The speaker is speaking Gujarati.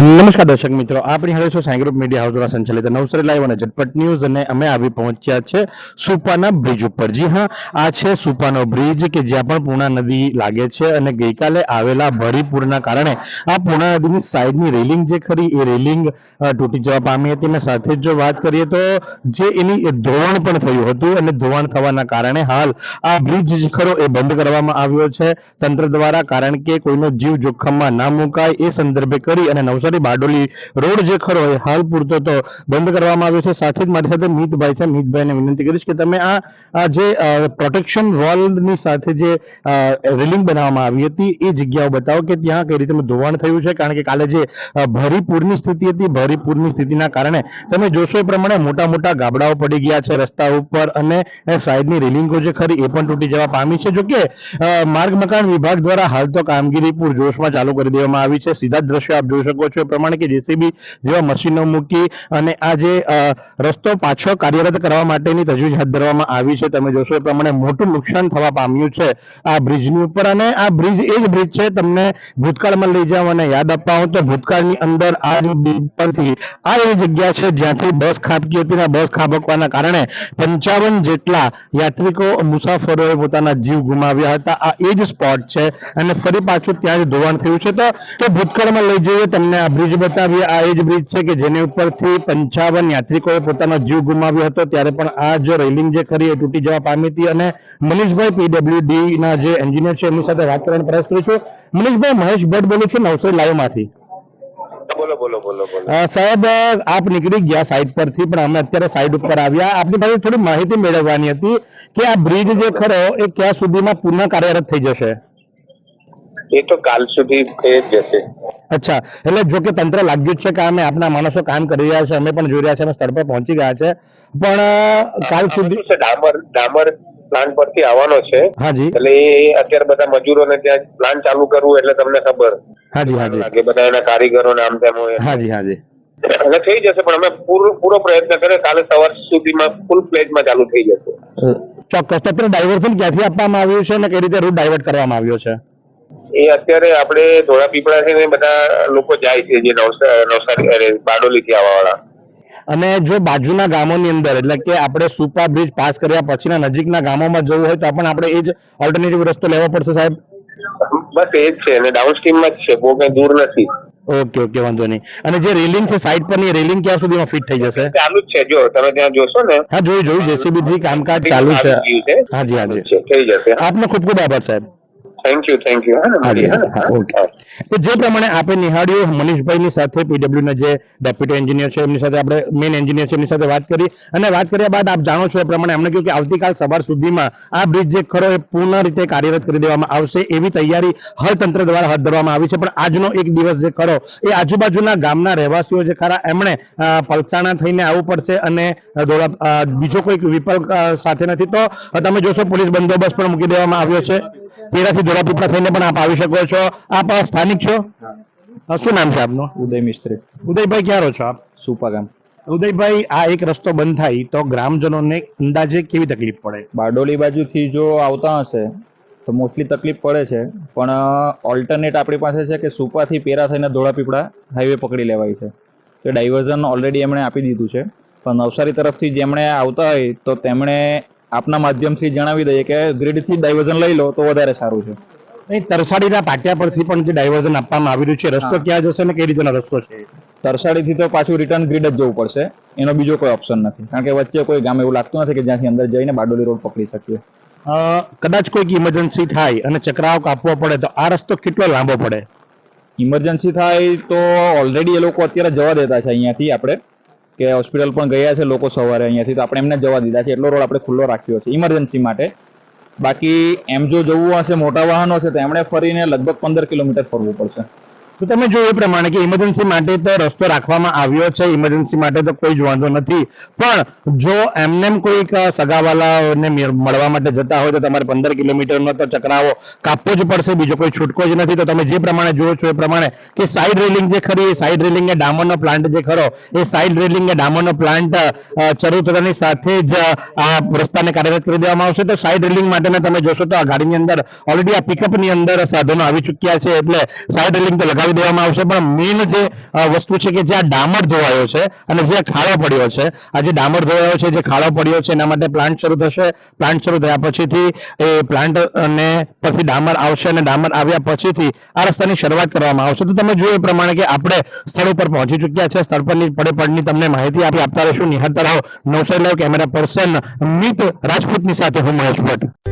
નમસ્કાર દર્શક મિત્રો આપણી હવે છો ગ્રુપ મીડિયા હાઉસ દ્વારા સંચાલિત નવસારી લાઈવ અને ઝટપટ ન્યૂઝ અને અમે આવી પહોંચ્યા છે સુપાના બ્રિજ ઉપર. જી હા, આ છે સુપાનો બ્રિજ કે જ્યાં પણ પૂર્ણા નદી લાગે છે અને ગઈકાલે આવેલા ભરી પૂરના કારણે આ પૂર્ણા નદીની સાઈડની રેલિંગ જે ખરી, એ રેલિંગ તૂટી જવા પામી હતી. અને સાથે જ વાત કરીએ તો જે એની ધોવાણ પણ થયું હતું અને ધોવાણ થવાના કારણે હાલ આ બ્રિજ જે ખરો એ બંધ કરવામાં આવ્યો છે. તંત્ર દ્વારા કારણ કે કોઈનો જીવ જોખમમાં ના મુકાય એ સંદર્ભે કરી અને નવસારી બારડોલી રોડ જે ખરો એ હાલ પૂરતો તો બંધ કરવામાં આવ્યો છે. સાથે જ મારી સાથે મિતભાઈ છે. મિતભાઈને વિનંતી કરીશ કે તમે આ જે પ્રોટેક્શન વોલની સાથે જે રેલિંગ બનાવવામાં આવી હતી, એ જગ્યાઓ બતાવો કે ત્યાં કઈ રીતે ધોવાણ થયું છે? કારણ કે કાલે જે ભારી પૂરની સ્થિતિ હતી ભારી પૂરની સ્થિતિના કારણે તમે જોશો એ પ્રમાણે મોટા મોટા ગાબડાઓ પડી ગયા છે રસ્તા ઉપર અને સાઈડની રેલિંગો જે ખરી એ પણ તૂટી જવા પામી છે. જોકે માર્ગ મકાન વિભાગ દ્વારા હાલ તો કામગીરી પૂરજોશમાં ચાલુ કરી દેવામાં આવી છે. સીધા દ્રશ્યો આપ જોઈ શકો છો એ પ્રમાણે કે જેસીબી જેવા મશીનો મૂકી અને આ જે રસ્તો પાછો કાર્યરત કરવા માટેની તજવીજ હાથ ધરવામાં આવી છે. તમે જોશો એ પ્રમાણે મોટું નુકસાન થવા પામ્યું છે આ બ્રિજની ઉપર. અને આ બ્રિજ એ જ બ્રિજ છે. તમને ભૂતકાળમાં લઈ જાવ અને યાદ અપાવું તો ભૂતકાળની અંદર આ જ બ્રિજ પરથી આ એવી જગ્યા છે જ્યાંથી બસ ખાબકી હતી બસ ખાબકવાના કારણે પંચાવન જેટલા યાત્રિકો મુસાફરોએ પોતાના જીવ ગુમાવ્યા હતા. આ એ જ સ્પોટ છે. અને ફરી પાછું ત્યાં જ ધોવાણ થયું છે. તો ભૂતકાળમાં લઈ જઈએ તમને આ બ્રિજ બતાવીએ આ એ જ બ્રિજ છે કે જેની ઉપરથી પંચાવન યાત્રિકોએ પોતાનો જીવ ગુમાવ્યો હતો. ત્યારે પણ આ જો રેલિંગ જે ખરી એ તૂટી જવા પામી હતી અને મનીષભાઈ પીડબ્લ્યુડી ના જે એન્જિનિયર છે એમની સાથે વાત કરવાનો પ્રયાસ કરીશું. મનીષભાઈ મહેશ ભટ્ટ બોલું છું નવસો લાઈવમાંથી બોલો બોલો બોલો બોલો. સાહેબ આપ નીકળી ગયા સાઈડ પરથી પણ અમે અત્યારે સાઈડ ઉપર આવ્યા. આપની પાસે થોડી માહિતી મેળવવાની હતી કે આ બ્રિજ જે ખરો એ ક્યાં સુધીમાં પુનઃ કાર્યરત થઈ જશે? એ તો કાલ સુધી થઈ જ જશે અચ્છા એટલે જો કે તંત્ર લાગ્યું છે કે અમે આપના માણસો કામ કરી રહ્યા છે અમે પણ જોઈ રહ્યા છે અમે સ્થળ પર પહોંચી ગયા છે. પણ કાલ સુધી ડામર ડામર પ્લાન્ટ પરથી આવવાનો છે. હાજી. એટલે એ અત્યારે બધા મજૂરોને ત્યાં પ્લાન્ટ ચાલુ કરવું એટલે તમને ખબર. હાજી હાજી. કે બધા એના કારીગરો આમ તેમ હોય. હાજી હાજી. એટલે થઈ જશે પણ અમે પૂરો પૂરો પ્રયત્ન કરીએ કાલે સવાર સુધીમાં ફૂલ પ્લેજમાં ચાલુ થઈ જશે. ચોક્કસ. તો ડાયવર્ઝન ક્યાંથી આપવામાં આવ્યું છે અને કઈ રીતે રૂટ ડાયવર્ટ કરવામાં આવ્યો છે? એ અત્યારે આપણે ધોળાપીપળા છે ને બધા લોકો જાય છે જે નવસા નવસારી અરે બારડોલી થી આવવાવાળા. અને જો બાજુના ગામોની અંદર એટલે કે આપણે સુપા બ્રિજ પાસ કર્યા પછીના નજીકના ગામોમાં જવું હોય તો પણ આપણે એ જ ઓલ્ટરનેટિવ રસ્તો લેવો પડશે સાહેબ? બસ એ જ છે અને ડાઉન સ્ટ્રીમમાં જ છે બહુ કઈ દૂર નથી. ઓકે ઓકે વાંધો નહીં. અને જે રેલિંગ છે સાઈડ પરની રેલિંગ ક્યાં સુધીમાં ફિટ થઈ જશે? ચાલુ જ છે જો તમે ત્યાં જોશો ને. હા જોયું જોયું જેસીબી થી કામકાજ ચાલુ છે. છે. હાજી હાજી છે, થઈ જશે. આપનો ખૂબ ખૂબ આભાર સાહેબ. થેન્ક યુ થેન્ક યુ હા ને હા ઓકે. તો જે પ્રમાણે આપણે નિહાળ્યું મનીષભાઈની સાથે પીડબ્લ્યુ ના જે ડેપ્યુટી એન્જિનિયર છે એમની સાથે આપણે મેઇન એન્જિનિયર છે એમની સાથે વાત કરી. અને વાત કર્યા બાદ આપ જાણો છો એ પ્રમાણે એમણે કહ્યું કે આવતીકાલ સવાર સુધીમાં આ બ્રિજ જે ખરો એ પૂર્ણ રીતે કાર્યરત કરી દેવામાં આવશે એવી તૈયારી હર તંત્ર દ્વારા હાથ ધરવામાં આવી છે. પણ આજનો એક દિવસ જે ખરો એ આજુબાજુના ગામના રહેવાસીઓ જે ખરા એમણે પલસાણા થઈને આવવું પડશે અને બીજો કોઈક વિકલ્પ સાથે નથી. તો તમે જોશો પોલીસ બંદોબસ્ત પણ મૂકી દેવામાં આવ્યો છે. તેરાથી ધોળાપીપળા થઈને પણ આપ આવી શકો છો. આપ સ્થાનિક છો? શું નામ છે આપનું? ઉદય મિસ્ત્રી. ઉદયભાઈ ક્યાં રહો છો આપ? સુપા ગામ ઉદયભાઈ આ એક રસ્તો બંધ થાય તો ગ્રામજનોને અંદાજે કેવી તકલીફ પડે? બારડોલી બાજુથી જો આવતા હશે તો મોસ્ટલી તકલીફ પડે છે. પણ ઓલ્ટરનેટ આપણી પાસે છે કે સુપાથી પેરા થઈને ધોળાપીપળા હાઈવે પકડી લેવાય છે. તો ડાયવર્ઝન ઓલરેડી એમણે આપી દીધું છે. પણ નવસારી તરફથી જેમણે આવતા હોય તો તેમણે આપના માધ્યમથી જણાવી દઈએ કે ગ્રીડથી ડાયવર્ઝન લઈ લો તો વધારે સારું છે. નહીં તરસાડીના પાટિયા પરથી પણ જે ડાયવર્ઝન આપવામાં આવી રહ્યું છે રસ્તો ક્યાં જશે ને કઈ રીતનો રસ્તો છે? તરસાડીથી તો પાછું રિટર્ન ગ્રીડ જ જવું પડશે. એનો બીજો કોઈ ઓપ્શન નથી. કારણ કે વચ્ચે કોઈ ગામ એવું લાગતું નથી કે જ્યાંથી અંદર જઈને બારડોલી રોડ પકડી શકીએ. કદાચ કોઈક ઇમરજન્સી થાય અને ચક્રાવ કાપવો પડે તો આ રસ્તો કેટલો લાંબો પડે? ઇમરજન્સી થાય તો ઓલરેડી એ લોકો અત્યારે જવા દેતા છે અહીંયાથી આપણે. કે હોસ્પિટલ પણ ગયા છે લોકો સવારે અહીંયાથી. તો આપણે એમને જવા દીધા છે. એટલો રોડ આપણે ખુલ્લો રાખ્યો છે ઇમરજન્સી માટે. બાકી એમ જો જવું હશે, મોટા વાહનો છે તો એમણે ફરીને લગભગ પંદર કિલોમીટર ફરવું પડશે. તો તમે જો એ પ્રમાણે કે ઇમરજન્સી માટે તો રસ્તો રાખવામાં આવ્યો છે ઇમરજન્સી માટે તો કોઈ જ વાંધો નથી. પણ જો એમનેમ કોઈક સગાવાલાઓને મળવા માટે જતા હોય તો તમારે પંદર કિલોમીટરનો તો ચક્રાવો કાપવો જ પડશે, બીજો કોઈ છૂટકો જ નથી. તો તમે જે પ્રમાણે જુઓ છો એ પ્રમાણે કે સાઈડ રેલિંગ જે ખરી એ સાઇડ રેલિંગ એ ડામરનો પ્લાન્ટ જે ખરો, એ સાઇડ રેલિંગ એ ડામરનો પ્લાન્ટ શરૂ થતાની સાથે જ આ રસ્તાને કાર્યરત કરી દેવામાં આવશે. તો સાઇડ રેલિંગ માટેના તમે જોશો તો આ ગાડીની અંદર ઓલરેડી આ પિકઅપની અંદર સાધનો આવી ચૂક્યા છે. એટલે સાઇડ રેલિંગ તો લગાવી દેવામાં આવશે. પણ મેઇન જે વસ્તુ છે કે જ્યાં ડામર ધોવાયો છે અને જે ખાડો પડ્યો છે, આ જે ડામર ધોવાયો છે, જે ખાડો પડ્યો છે, એના માટે પ્લાન્ટ શરૂ થશે. પ્લાન્ટ શરૂ થયા પછીથી એ પ્લાન્ટ અને પછી ડામર આવશે અને ડામર આવ્યા પછીથી આ રસ્તાની શરૂઆત કરવામાં આવશે. તો તમે જોયું એ પ્રમાણે કે આપણે સ્થળ ઉપર પહોંચી ચૂક્યા છે. સ્થળ પરની પડે પડની તમને માહિતી આપી આપતા રહીશું. નિહાળતા રહો. નવસારી કેમેરા પર્સન મિત રાજપૂતની સાથે હું મહેશ ભટ્ટ.